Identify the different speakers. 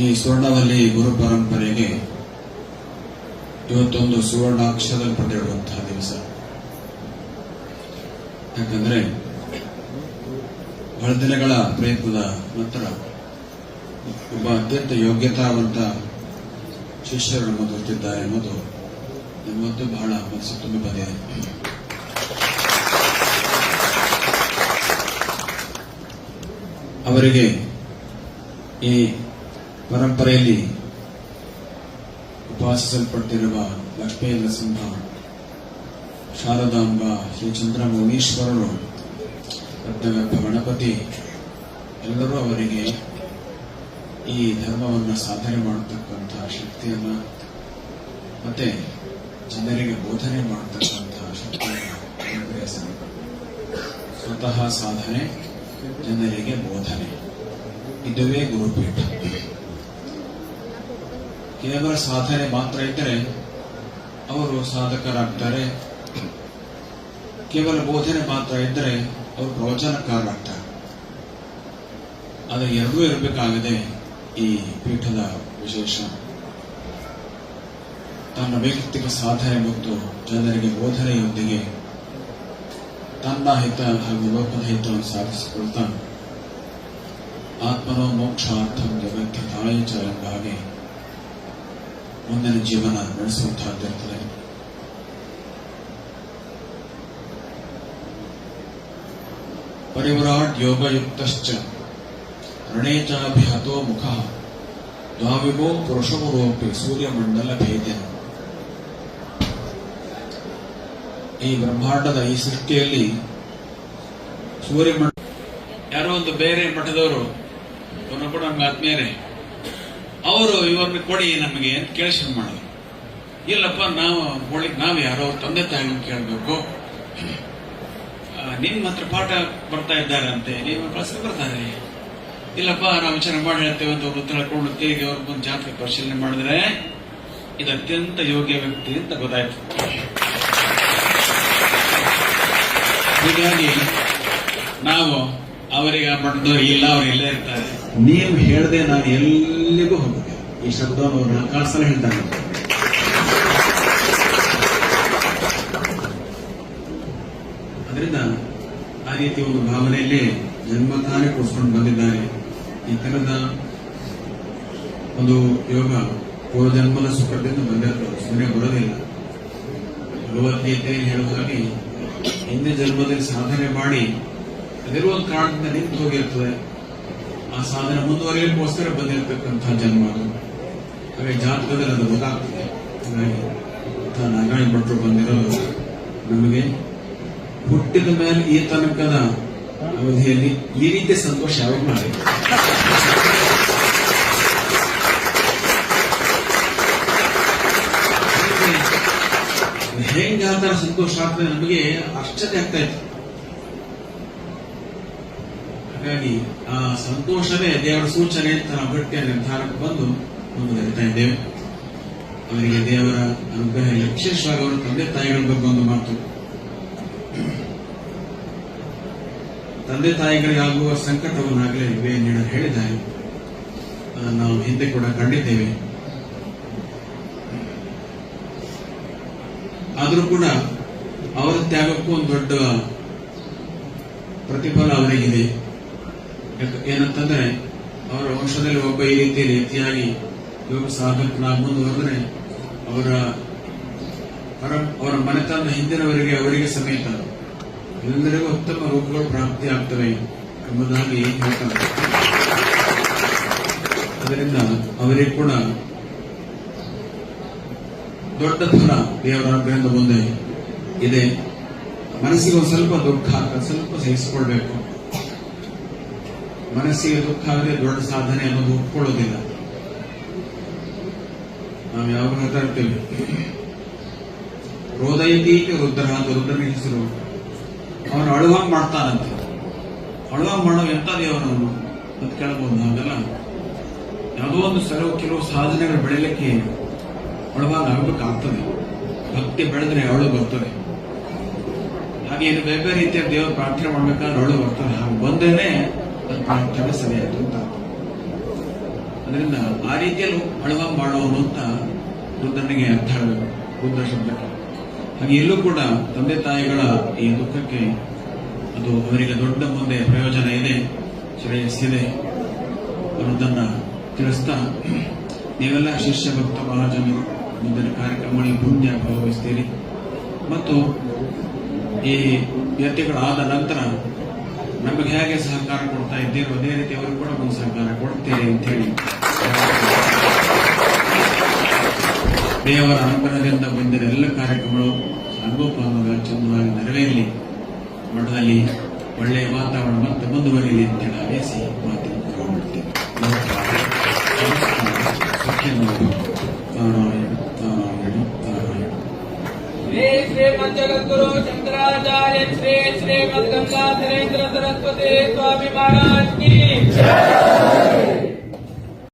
Speaker 1: ಈ ಸ್ವರ್ಣವಲ್ಲಿ ಗುರು ಪರಂಪರೆಗೆ ಇವತ್ತೊಂದು ಸುವರ್ಣಾಕ್ಷರಲ್ಪಟ್ಟಿರುವಂತಹ ದಿವಸ. ಯಾಕಂದ್ರೆ ಬಹಳ ದಿನಗಳ ಪ್ರಯತ್ನದ ನಂತರ ಒಬ್ಬ ಅತ್ಯಂತ ಯೋಗ್ಯತಾವಂತ ಶಿಷ್ಯರು ನಮ್ಮ ದೊರೆತಿದ್ದಾರೆ ಎಂಬುದು ನಮ್ಮದ್ದು ಬಹಳ ಮನಸ್ಸು ತುಂಬಿ ಬಂದಿದೆ ಅವರಿಗೆ ಈ ಪರಂಪರೆಯಲ್ಲಿ ಉಪಾಸಿಸಲ್ಪಟ್ಟಿರುವ ಲಕ್ಷ್ಮೀ ನರಸಿಂಹ ಶಾರದಾಂಬ ಶ್ರೀ ಚಂದ್ರಮೌಳೀಶ್ವರರು ರತ್ನಗರ್ಭ ಗಣಪತಿ, ಎಲ್ಲರೂ ಅವರಿಗೆ ಈ ಧರ್ಮವನ್ನು ಸಾಧನೆ ಮಾಡತಕ್ಕಂತಹ ಶಕ್ತಿಯನ್ನು ಮತ್ತೆ ಜನರಿಗೆ ಬೋಧನೆ ಮಾಡತಕ್ಕಂತಹ ಶಕ್ತಿಯನ್ನು ಸ್ವತಃ ಸಾಧನೆ, ಜನರಿಗೆ ಬೋಧನೆ. ಇದುವೇ ಗುರುಪೀಠ. ಕೇವಲ ಸಾಧನೆ ಮಾತ್ರ ಇದ್ದರೆ ಅವರು ಸಾಧಕರಾಗ್ತಾರೆ. ಕೇವಲ ಬೋಧನೆ ಮಾತ್ರ ಇದ್ದರೆ ಅವರು ಪ್ರವಚನಕಾರರಾಗ್ತಾರೆ. ಆದರೆ ಎರಡೂ ಇರಬೇಕಾಗಿದೆ ಈ ಪೀಠದ ವಿಶೇಷ. ತನ್ನ ವೈಯಕ್ತಿಕ ಸಾಧನೆ ಮತ್ತು ಜನರಿಗೆ ಬೋಧನೆಯೊಂದಿಗೆ ತನ್ನ ಹಿತ ಹಾಗೂ ಲೋಕದ ಹಿತವನ್ನು ಸಾಧಿಸಿಕೊಳ್ತಾ ಆತ್ಮನೋ ಮೋಕ್ಷಾರ್ಥಂ ಜಗತ್ಯತಾಯ ಚ ಎಂಬ ಹಾಗೆ ಮುಂದಿನ ಜೀವನ ನಡೆಸುವಂತಹದ್ದಿರ್ತದೆ ಪರಿವ್ರಾಟ್ ಯೋಗಯುಕ್ತಶ್ಚ ರಣೇ ಹತೋ ಮುಖ ದ್ವಾವಿಭೋ ಪುರುಷಮುರೋಪಿ ಸೂರ್ಯಮಂಡಲ ಭೇದ್ಯನ. ಈ ಬ್ರಹ್ಮಾಂಡದ ಈ ಸೃಷ್ಟಿಯಲ್ಲಿ ಸೂರ್ಯಮಂಡ ಯಾರೋ ಒಂದು ಬೇರೆ ಮಠದವರು ಕೂಡ ನಮ್ಗೆ ಆತ್ಮೀಯರೇ ಅವರು ಇವ್ರನ್ನ ಕೊಡಿ ನಮಗೆ ಅಂತ ಕೇಳಿ ಶುರು ಮಾಡಿದ್ರು. ಇಲ್ಲಪ್ಪ, ನಾವು ಕೊಡ್ಲಿಕ್ಕೆ ನಾವು ಯಾರೋ ತಂದೆ ತಾಯಿ ಕೇಳಬೇಕು. ನಿಮ್ಮ ಹತ್ರ ಪಾಠ ಬರ್ತಾ ಇದ್ದಾರೆ ಅಂತೆ ನಿಮ್ಮ ಕ್ಲಾಸ್ಗೆ ಬರ್ತಾರೆ ಇಲ್ಲಪ್ಪ, ನಾವು ವಿಚಾರ ಮಾಡಿ ಹೇಳ್ತೇವೆ ಅಂತ ಅವ್ರು ತಿಳ್ಕೊಂಡು ಕೊಡು ತಿರುಗಿ ಅವ್ರ ಬಂದು ಜಾತಕ ಪರಿಶೀಲನೆ ಮಾಡಿದ್ರೆ ಇದು ಅತ್ಯಂತ ಯೋಗ್ಯ ವ್ಯಕ್ತಿ ಅಂತ ಗೊತ್ತಾಯ್ತು. ಹೀಗಾಗಿ ನಾವು ಅವರಿಗೆ ಆ ಮಠದವ್ರು ಇಲ್ಲ, ಅವ್ರು ಇಲ್ಲೇ ಇರ್ತಾರೆ. ನೀವು ಹೇಳದೆ ನಾನು ಎಲ್ಲಿಗೂ ಹೋಗುತ್ತೆ ಈ ಶಬ್ದವನ್ನು ಅವ್ರು ಹೇಳ್ತಾರೆ ಅದರಿಂದ ಆ ರೀತಿ ಒಂದು ಭಾವನೆಯಲ್ಲಿ ಜನ್ಮತಾನೇ ಕೊಡಿಸ್ಕೊಂಡು ಬಂದಿದ್ದಾರೆ. ಈ ತರದ ಒಂದು ಯೋಗ ಪೂರ್ವಜನ್ಮದ ಸುಖದಿಂದ ಬಂದಿರ್ತದೆ ಸುಮ್ಮನೆ ಬರೋದಿಲ್ಲ ಭಗವದ್ಗೀತೆಯಲ್ಲಿ ಹೇಳುವುದಾಗಿ ಹಿಂದೆ ಜನ್ಮದಲ್ಲಿ ಸಾಧನೆ ಮಾಡಿ ಅದಿರುವ ಕಾರಣದಿಂದ ನಿಂತು ಹೋಗಿರ್ತದೆ. ಆ ಸಾಧನೆ ಮುಂದುವರಿಯಲಿಕ್ಕೋಸ್ಕರ ಬಂದಿರತಕ್ಕಂತಹ ಜನ್ಮ ಹಾಗೆ ಜಾತಕದಲ್ಲಿ ಅದು ಗೊತ್ತಾಗ್ತದೆ. ಹಾಗಾಗಿ ನಾರಾಯಣ ಭಟ್ರು ಬಂದಿರೋದು ನಮಗೆ ಹುಟ್ಟಿದ ಮೇಲೆ ಈ ತನಕದ ಅವಧಿಯಲ್ಲಿ ಈ ರೀತಿ ಸಂತೋಷ ಯಾವಾಗ ಮಾಡಿ ಹೆಂಗ ಸಂತೋಷ ಆಗ್ತದೆ ನಮಗೆ ಆಶ್ಚರ್ಯ ಆಗ್ತಾ ಇತ್ತು. ಹಾಗಾಗಿ, ಆ, ಸಂತೋಷವೇ ದೇವರ ಸೂಚನೆ ಅಂತ ನಾವು ನಿರ್ಧಾರಕ್ಕೆ ಬಂದು ಮುಂದುವರಿತಾ ಇದ್ದೇವೆ ಅವರಿಗೆ ದೇವರ ಅನುಗ್ರಹ ವಿಶೇಷವಾಗಿ ಅವರ ತಂದೆ ತಾಯಿಗಳ ಬಗ್ಗೆ ಒಂದು ಮಾತು. ತಂದೆ ತಾಯಿಗಳಿಗೆ ಆಗುವ ಸಂಕಟವನ್ನಾಗಲೇ ನೀಡಲು ಹೇಳಿದ್ದಾರೆ. ನಾವು ಹಿಂದೆ ಕೂಡ ಕಂಡಿದ್ದೇವೆ. ಆದರೂ ಕೂಡ ಅವರ ತ್ಯಾಗಕ್ಕೂ ಒಂದು ದೊಡ್ಡ ಪ್ರತಿಫಲ ಅವರಿಗಿದೆ. ಏನಂತಂದ್ರೆ, ಅವರ ವಂಶದಲ್ಲಿ ಒಬ್ಬ ಈ ರೀತಿಯಲ್ಲಿ ಅತಿಯಾಗಿ ಯೋಗ ಸಾಧಕನಾಗಿ ಮುಂದುವರೆದ್ರೆ ಅವರ ಅವರ ಮನೆತನದ ಹಿಂದಿನವರಿಗೆ ಅವರಿಗೆ ಸಮೇತ. ಎಲ್ಲರಿಗೂ ಉತ್ತಮ ರೂಪಗಳು ಪ್ರಾಪ್ತಿ ಆಗ್ತವೆ ಎಂಬುದಾಗಿ ಹೇಳ್ತಾರೆ ಅದರಿಂದ ಅವರಿಗೆ ಕೂಡ ದೊಡ್ಡ ಫಲ ದೇವರ ಅನುಗ್ರಹದ ಮುಂದೆ ಇದೆ. ಮನಸ್ಸಿಗೆ ಸ್ವಲ್ಪ ದುಃಖ ಸ್ವಲ್ಪ ಸಹಿಸಿಕೊಳ್ಬೇಕು. ಮನಸ್ಸಿಗೆ ದುಃಖ ಆದರೆ ದೊಡ್ಡ ಸಾಧನೆ ಅನ್ನೋದು ಒಪ್ಕೊಳ್ಳೋದಿಲ್ಲ. ನಾವು ಯಾವಾಗ ಮಾತಾಡ್ತೇವೆ ರೋದೈತೀಕ ರುದ್ರ ಅಂತ ರುದ್ರನ ಹೆಸರು. ಅವನು ಅಳುವಂಗ್ ಮಾಡ್ತಾನಂತೆ. ಅಳುವಂಗ್ ಮಾಡೋ ಎಂತ ದೇವರವನು ಅಂತ ಕೇಳಬಹುದು ಹಾಗೆಲ್ಲ ಯಾವುದೋ ಒಂದು ಸಲವು ಕೆಲವು ಸಾಧನೆಗಳು ಬೆಳಿಲಿಕ್ಕೆ ಅಳುವಾಗ ಆಗಬೇಕಾಗ್ತದೆ. ಭಕ್ತಿ ಬೆಳೆದ್ರೆ ಅಳು ಬರ್ತದೆ. ಹಾಗೆ ಬೇರೆ ಬೇರೆ ರೀತಿಯ ದೇವರ ಪ್ರಾರ್ಥನೆ ಮಾಡ್ಬೇಕಾದ್ರೆ ಅಳು ಬರ್ತದೆ. ಹಾಗೆ ಬಂದೇನೆ ಅದರಿಂದ ಆ ರೀತಿಯಲ್ಲಿ ಹಳುವ ಮಾಡೋನು ಅಂತ ಬುದ್ಧನಿಗೆ ಅರ್ಥ ಬುದ್ಧ ಶಬ್ದಕ್ಕೆ. ಹಾಗೆ ಎಲ್ಲೂ ಕೂಡ ತಂದೆ ತಾಯಿಗಳ ಈ ದುಃಖಕ್ಕೆ ಅದು ಅವರಿಗೆ ದೊಡ್ಡ ಮುಂದೆ ಪ್ರಯೋಜನ ಇದೆ, ಶ್ರೇಯಸ್ಸಿದೆ ಅನ್ನೋದನ್ನ ತಿಳಿಸ್ತಾ ನೀವೆಲ್ಲ ಶಿಷ್ಯ ಭಕ್ತ ಮಹಾಜನರು, ಮುಂದಿನ ಕಾರ್ಯಕ್ರಮಗಳಲ್ಲಿ ಪುಣ್ಯ ಭಾಗವಹಿಸ್ತೀರಿ ಮತ್ತು ಈ ವ್ಯಕ್ತಿಗಳಾದ ನಂತರ ನಮಗೆ ಹೇಗೆ ಸಹಕಾರ ಕೊಡ್ತಾ ಇದ್ದೀರೋ ಅದೇ ರೀತಿ ಅವರು ಕೂಡ ಒಂದು ಸಹಕಾರ ಕೊಡ್ತೇವೆ ಅಂತ ಹೇಳಿ. ದೇವರ ಅನುಗ್ರಹದಿಂದ ಬಂದಿರೋ ಎಲ್ಲ ಕಾರ್ಯಕ್ರಮಗಳು ಸಾಗೋಪಾಂಗ ಚಂದವಾಗಿ ನೆರವೇರಲಿ. ಮಠದಲ್ಲಿ ಒಳ್ಳೆಯ ವಾತಾವರಣ ಮತ್ತೆ ಮುಂದುವರಿಯಲಿ ಅಂತ ಹೇಳಿ ಹಾರೈಸಿ ಮಾತಿನ. श्री
Speaker 2: श्रीमद जगद्गुरु शंकराचार्य श्री श्रीमद गंगा सुरेंद्र सरस्वती स्वामी महाराज की